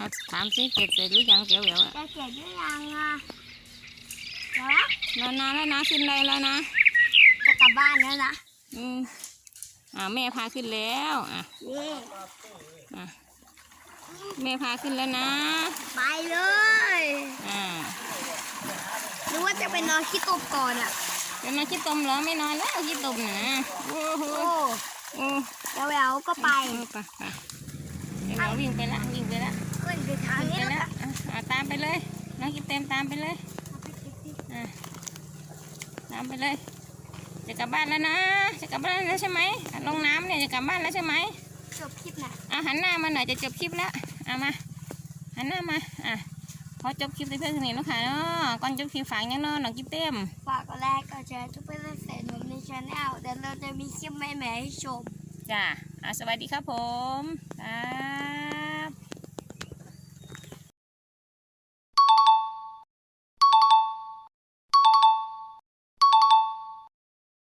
เอาถามสิเก็บเสร็จหรือยังเดี๋ยวเดี๋ยวอะจะเสร็จหรือยังอะเดี๋ยวนะนอนนานแล้วนะขึ้นได้แล้วนะจะกลับบ้านแล้วนะอืมอ่าแม่พาขึ้นแล้วอะนี่อะแม่พาขึ้นแล้วนะ ไปเลยอ่าหรือว่าจะไปนอนขี้ตบก่อนอะจะนอนคิดตมเหรอไม่นอนแล้วคิดตมนะโอ้โหโอ้โอ้แล้วแววก็ไปเออไปไปเดี๋ยวเราวิ่งไปละวิ่งไปละ ไปเลยอะตามไปเลย จะกลับบ้านแล้วนะ จะกลับบ้านแล้วใช่ไหมอะลงน้ำเนี่ยจะกลับบ้านแล้วใช่ไหมจบคลิปนะอะหันหน้ามาหน่อยจะจบคลิปแล้วเอามาหันหน้ามาอะพอจบคลิปในเพื่อนสนิทแล้วค่ะเนาะก่อนจบคลิปฝากยังเนาะน้องกินเต็มฝากกดไลค์กดแชร์ทุกเพื่อนเสร็จหนุนในชาแนลเดี๋ยวเราจะมีคลิปใหม่ๆให้ชมจ้าอะสวัสดีครับผม ครับ